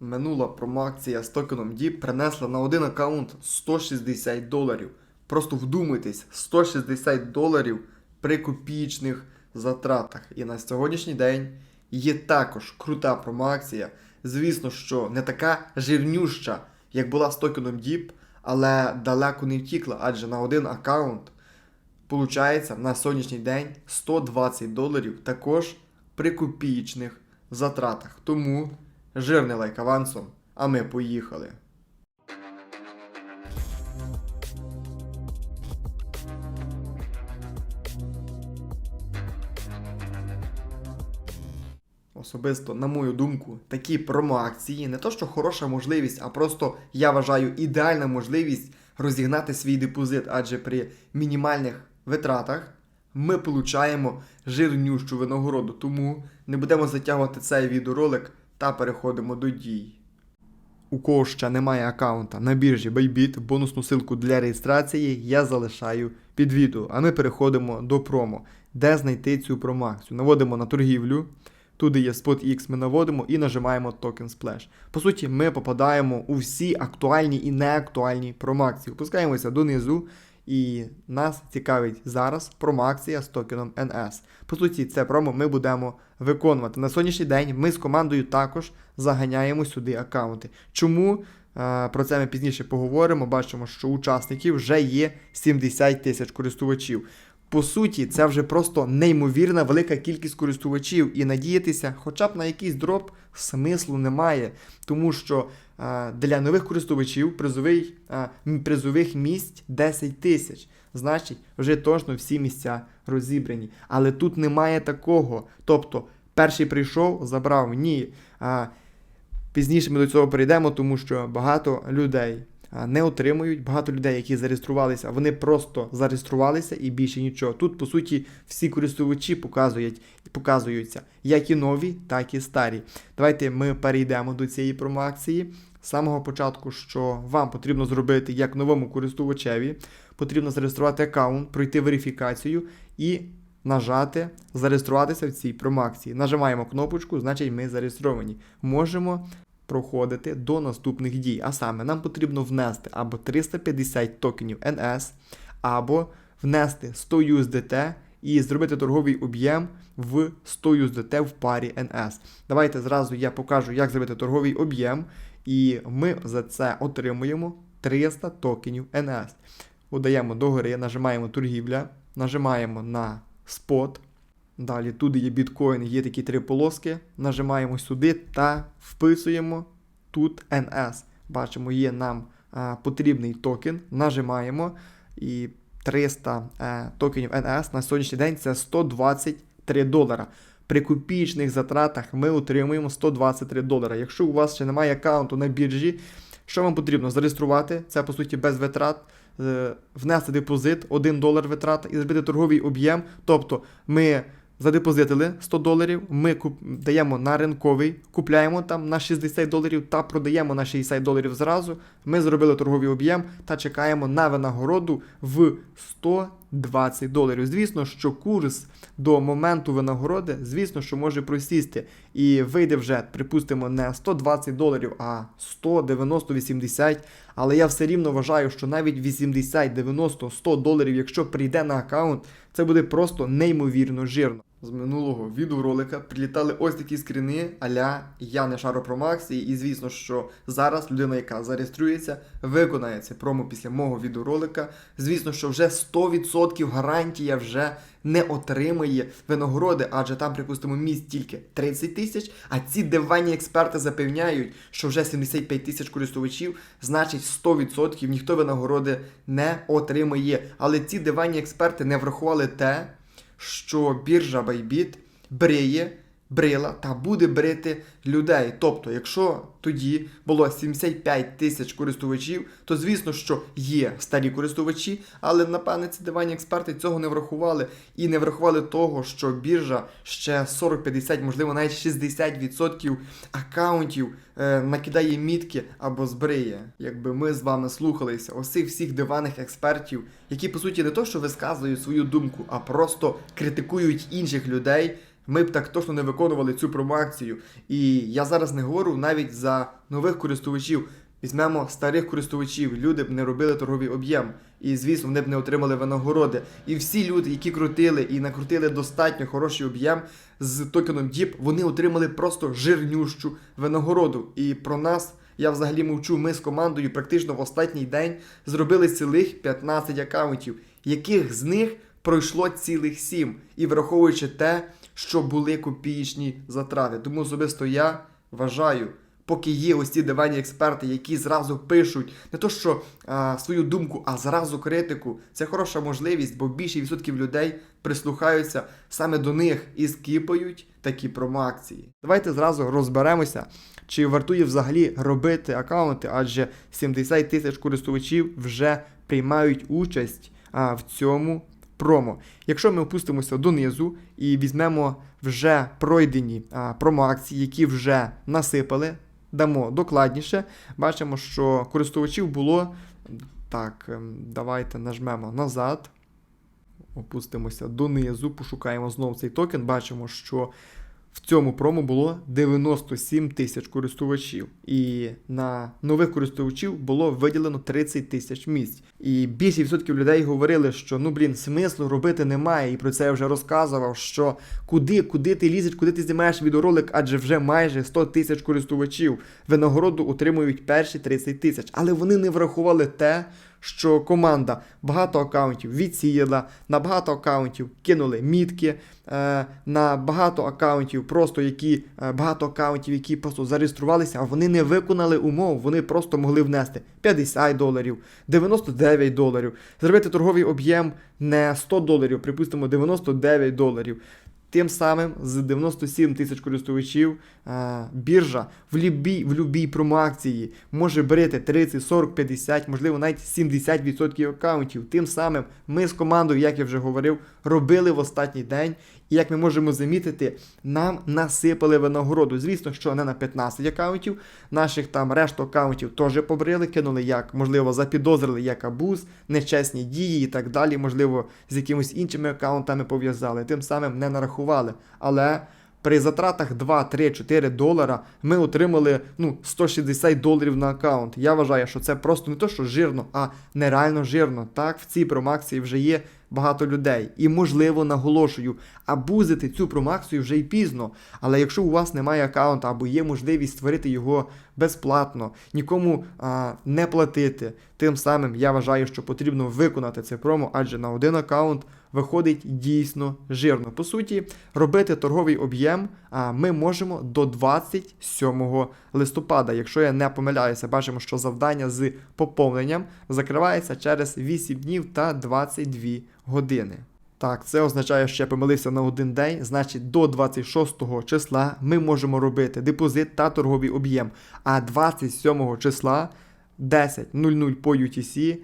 Минула промоакція з токеном DIP принесла на один аккаунт 160 доларів. Просто вдумайтесь, 160 доларів при копійчних затратах. І на сьогоднішній день є також крута промоакція. Звісно, що не така жирнюща, як була з токеном DIP, але далеко не втікла, адже на один аккаунт Получається на сьогоднішній день 120 доларів також при копійчних затратах. Тому жирний лайк авансом, а ми поїхали. Особисто, на мою думку, такі промоакції не то, що хороша можливість, а просто я вважаю ідеальна можливість розігнати свій депозит, адже при мінімальних витратах ми получаємо жирнющу винагороду. Тому не будемо затягувати цей відеоролик та переходимо до дій. У кого ще немає аккаунта на біржі Bybit, бонусну ссылку для реєстрації я залишаю під відео. А ми переходимо до промо, де знайти цю промоакцію. Наводимо на торгівлю. Туди є SpotX, ми наводимо і нажимаємо Token Splash. По суті, ми попадаємо у всі актуальні і неактуальні промоакції. Опускаємося донизу, і нас цікавить зараз промоакція з токеном NS. По суті, це промо ми будемо виконувати. На сьогоднішній день ми з командою також заганяємо сюди аккаунти. Чому? Е, Про це ми пізніше поговоримо. Бачимо, що учасників вже є 70 тисяч користувачів. По суті, це вже просто неймовірна велика кількість користувачів, і надіятися хоча б на якийсь дроп смислу немає, тому що е, для нових користувачів призовий, е, м- призових місць 10 тисяч. Значить, вже точно всі місця розібрані. Але тут немає такого. Тобто, перший прийшов, забрав ні. Е, Пізніше ми до цього перейдемо, тому що багато людей а, не отримують, багато людей, які зареєструвалися, вони просто зареєструвалися і більше нічого. Тут, по суті, всі користувачі показують, показуються, як і нові, так і старі. Давайте ми перейдемо до цієї промоакції. З самого початку, що вам потрібно зробити як новому користувачеві, потрібно зареєструвати аккаунт, пройти верифікацію і нажати зареєструватися в цій промоакції. Нажимаємо кнопочку, значить ми зареєстровані. Можемо проходити до наступних дій. А саме нам потрібно внести або 350 токенів NS, або внести 100 USDT і зробити торговий об'єм в 100 USDT в парі NS. Давайте зразу я покажу, як зробити торговий об'єм, і ми за це отримуємо 300 токенів NS. Удаємо догори, нажимаємо торгівля, нажимаємо на спот. Далі туди є біткоін, є такі три полоски. Нажимаємо сюди та вписуємо тут NS. Бачимо, є нам е, потрібний токен. Нажимаємо і 300 е, токенів NS на сьогоднішній день це 123 долара. При копійчних затратах ми отримуємо 123 долара. Якщо у вас ще немає аккаунту на біржі, що вам потрібно? Зареєструвати, це по суті без витрат, е, внести депозит, 1 долар витрата і зробити торговий об'єм. Тобто ми задепозитили 100 доларів, ми куп... даємо на ринковий, купляємо там на 60 доларів та продаємо на 60 доларів зразу. Ми зробили торговий об'єм та чекаємо на винагороду в 120 доларів. Звісно, що курс до моменту винагороди, звісно, що може просісти і вийде вже, припустимо, не 120 доларів, а 190-80. Але я все рівно вважаю, що навіть 80, 90, 100 доларів, якщо прийде на аккаунт, це буде просто неймовірно жирно. З минулого відеоролика прилітали ось такі скріни аля я не шару про Максі, і звісно, що зараз людина, яка зареєструється, виконає це промо після мого відеоролика. Звісно, що вже 100% гарантія вже не отримає винагороди, адже там, припустимо, місць тільки 30 тисяч, а ці диванні експерти запевняють, що вже 75 тисяч користувачів, значить 100% ніхто винагороди не отримає. Але ці диванні експерти не врахували те, що біржа Bybit бриє, брила та буде брити людей. Тобто, якщо тоді було 75 тисяч користувачів, то звісно, що є старі користувачі, але напевне ці диванні експерти цього не врахували і не врахували того, що біржа ще 40-50, можливо, навіть 60% аккаунтів е, накидає мітки або збриє. Якби ми з вами слухалися усіх всіх диваних експертів, які по суті не то, що висказують свою думку, а просто критикують інших людей. Ми б так точно не виконували цю промоакцію. І я зараз не говорю навіть за нових користувачів. Візьмемо старих користувачів, люди б не робили торговий об'єм, і звісно, вони б не отримали винагороди. І всі люди, які крутили і накрутили достатньо хороший об'єм з токеном DIP, вони отримали просто жирнющу винагороду. І про нас я взагалі мовчу. Ми з командою практично в останній день зробили цілих 15 акаунтів, яких з них пройшло цілих 7. І враховуючи те, що були копієчні затрати. Тому особисто я вважаю поки є ось ці диванні експерти, які зразу пишуть не то, що а, свою думку, а зразу критику. Це хороша можливість, бо більше відсотків людей прислухаються саме до них і скіпають такі промоакції. Давайте зразу розберемося, чи вартує взагалі робити аккаунти, адже 70 тисяч користувачів вже приймають участь а, в цьому. Промо. Якщо ми опустимося донизу і візьмемо вже пройдені промоакції, які вже насипали, дамо докладніше, бачимо, що користувачів було. Так, ем, давайте нажмемо назад. Опустимося донизу, пошукаємо знову цей токен. Бачимо, що в цьому промо було 97 тисяч користувачів. І на нових користувачів було виділено 30 тисяч місць. І більше відсотків людей говорили, що ну блін, смислу робити немає. І про це я вже розказував. Що куди, куди ти лізеш, куди ти знімаєш відеоролик, адже вже майже 100 тисяч користувачів. Винагороду отримують перші 30 тисяч. Але вони не врахували те. Що команда багато аккаунтів відсіяла, на багато аккаунтів кинули мітки, е, на багато аккаунтів, просто які е, багато аккаунтів, які просто зареєструвалися, а вони не виконали умов, вони просто могли внести 50 доларів, 99 доларів, зробити торговий об'єм не 100 доларів, припустимо, 99 доларів. Тим самим з 97 тисяч користувачів а, біржа в любій, в любій промоакції може брати 30, 40, 50, можливо, навіть 70% аккаунтів. Тим самим ми з командою, як я вже говорив, робили в останній день. І як ми можемо замітити, нам насипали винагороду. Звісно, що не на 15 аккаунтів, наших там решту аккаунтів теж побрили, кинули, як, можливо, запідозрили як абуз, нечесні дії і так далі, можливо, з якимись іншими аккаунтами пов'язали, тим самим не нарахували. Але при затратах 2, 3, 4 долара ми отримали ну, 160 доларів на аккаунт. Я вважаю, що це просто не то, що жирно, а нереально жирно. Так, в цій промакції вже є багато людей. І, можливо, наголошую, абузити цю промакцію вже й пізно. Але якщо у вас немає аккаунта або є можливість створити його безплатно, нікому а, не платити, тим самим я вважаю, що потрібно виконати це промо, адже на один аккаунт виходить дійсно жирно. По суті, робити торговий об'єм а, ми можемо до 27 листопада. Якщо я не помиляюся, бачимо, що завдання з поповненням закривається через 8 днів та 22 години. Так, це означає, що я помилився на один день, значить до 26 числа ми можемо робити депозит та торговий об'єм. А 27 числа 10.00 по UTC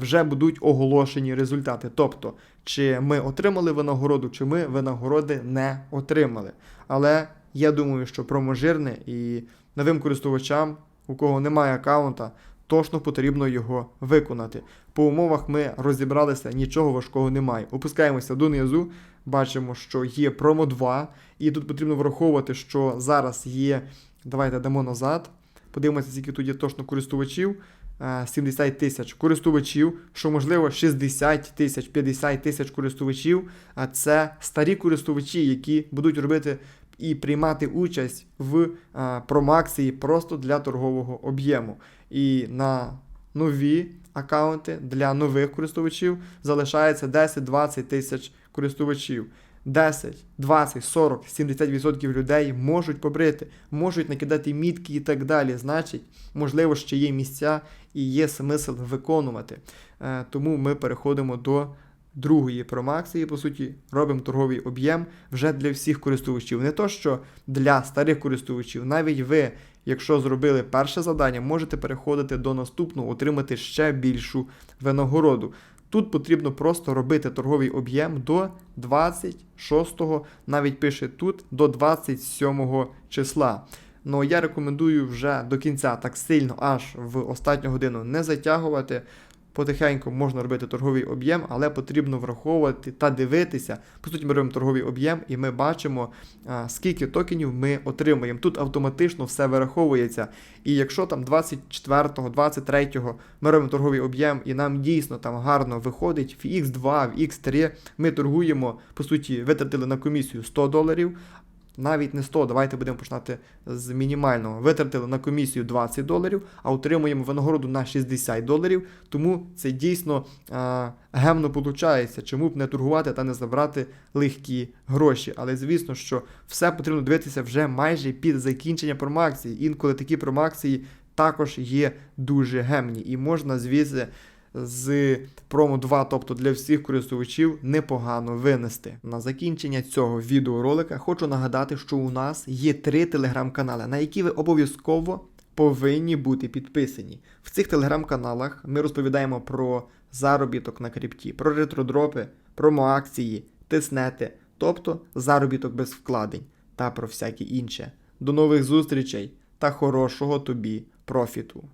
вже будуть оголошені результати. Тобто, чи ми отримали винагороду, чи ми винагороди не отримали. Але я думаю, що проможирне і новим користувачам, у кого немає аккаунта, точно потрібно його виконати. По умовах ми розібралися, нічого важкого немає. Опускаємося донизу, бачимо, що є промо 2, і тут потрібно враховувати, що зараз є. Давайте дамо назад. Подивимося, скільки тут є точно користувачів. 70 тисяч користувачів, що можливо 60 тисяч, 50 тисяч користувачів. А це старі користувачі, які будуть робити і приймати участь в промакції просто для торгового об'єму. І на нові аккаунти для нових користувачів залишається 10-20 тисяч користувачів. 10, 20, 40, 70% людей можуть побрити, можуть накидати мітки і так далі. Значить, можливо, ще є місця і є смисл виконувати. Е, тому ми переходимо до другої промакції, по суті, робимо торговий об'єм вже для всіх користувачів. Не то, що для старих користувачів, навіть ви, якщо зробили перше завдання, можете переходити до наступного, отримати ще більшу винагороду. Тут потрібно просто робити торговий об'єм до 26-го, навіть пише тут, до 27 числа. Ну я рекомендую вже до кінця так сильно аж в останню годину не затягувати. Потихеньку можна робити торговий об'єм, але потрібно враховувати та дивитися. По суті, ми робимо торговий об'єм, і ми бачимо, скільки токенів ми отримуємо. Тут автоматично все вираховується. І якщо там 24-го, 23-го ми робимо торговий об'єм, і нам дійсно там гарно виходить в X2, в X3, ми торгуємо, по суті, витратили на комісію 100 доларів. Навіть не 100, давайте будемо починати з мінімального. Витратили на комісію 20 доларів, а отримуємо винагороду на 60 доларів. Тому це дійсно а, гемно виходить. Чому б не торгувати та не забрати легкі гроші. Але звісно, що все потрібно дивитися вже майже під закінчення промакції. Інколи такі промакції також є дуже гемні, і можна звідси з промо 2, тобто для всіх користувачів, непогано винести. На закінчення цього відеоролика хочу нагадати, що у нас є три телеграм-канали, на які ви обов'язково повинні бути підписані. В цих телеграм-каналах ми розповідаємо про заробіток на крипті, про ретродропи, промоакції, тиснети, тобто заробіток без вкладень та про всяке інше. До нових зустрічей та хорошого тобі профіту!